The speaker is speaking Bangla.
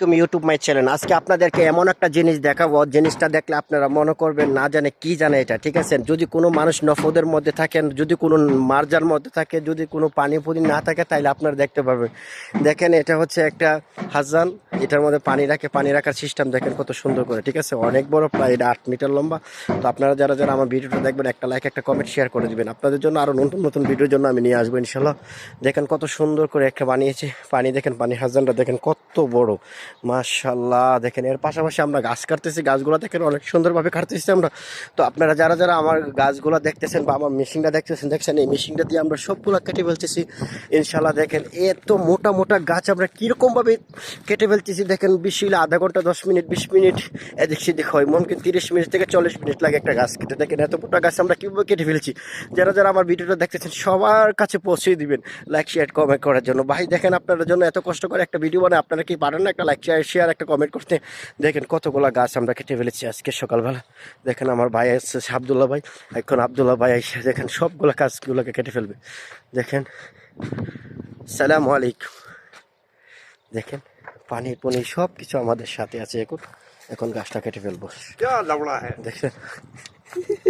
তুমি ইউটিউব মাই চ্যানেল আজকে আপনাদেরকে এমন একটা জিনিস দেখাবো, জিনিসটা দেখলে আপনারা মনে করবেন না জানে কি জানে এটা, ঠিক আছে? যদি কোনো মানুষ নফদের মধ্যে থাকেন, যদি কোনো মার্জার মধ্যে থাকে, যদি কোনো পানি পুনি না থাকে তাহলে আপনারা দেখতে পারবেন। দেখেন, এটা হচ্ছে একটা হাজান এটার মধ্যে পানি রাখে, পানি রাখার সিস্টেম দেখেন কত সুন্দর করে, ঠিক আছে? অনেক বড় প্রায়, এটা আট মিটার লম্বা। তো আপনারা যারা যারা আমার ভিডিওটা দেখবেন, একটা লাইক একটা কমেন্ট শেয়ার করে দিবেন। আপনাদের জন্য আরও নতুন নতুন ভিডিওর জন্য আমি নিয়ে আসব ইনশাল্লাহ দেখেন কত সুন্দর করে একটা বানিয়েছে, পানি দেখেন, পানি হাজানটা দেখেন কত বড়। মাশাল্লাহ দেখেন, এর পাশাপাশি আমরা গাছ কাটতেছি, গাছগুলো দেখেন অনেক সুন্দরভাবে কাটতেছি আমরা। তো আপনারা যারা যারা আমার গাছগুলো দেখতেছেন বা আমার মেশিনটা দেখতেছেন, দেখছেন, এই মেশিনটা দিয়ে আমরা সবগুলো কেটে ফেলতেছি। ইনশাল্লাহ দেখেন, এত মোটা মোটা গাছ আমরা কীরকমভাবে কেটে ফেলতেছি, দেখেন বিশ আধা ঘণ্টা, দশ মিনিট, বিশ মিনিট, এদিক সেদিক হয় মনকে তিরিশ মিনিট থেকে চল্লিশ মিনিট লাগে একটা গাছ কেটে। দেখেন, এত মোটা গাছ আমরা কীভাবে কেটে ফেলছি? যারা যারা আমার ভিডিওটা দেখতেছেন, সবার কাছে পৌঁছে দিবেন। লাইক, শেয়ার, কমেন্ট করার জন্য। ভাই, দেখেন, আপনাদের জন্য এত কষ্ট করে একটা ভিডিও বানায় আপনারা কি পারেন না একটা লাইক লাইক শেয়ার একটা কমেন্ট করতে। দেখেন কতগুলো গাছ আমরা কেটে ফেলেছি আজকে সকালবেলা। দেখেন আমার ভাই আসছে আবদুল্লা ভাই। এখন আবদুল্লা ভাই আসে দেখেন সবগুলো গাছগুলোকে কেটে ফেলবে। দেখেন সালাম আলাইকুম। দেখেন পানি পুনি সব কিছু আমাদের সাথে আছে এখন। এখন গাছটা কেটে ফেলব। দেখেন।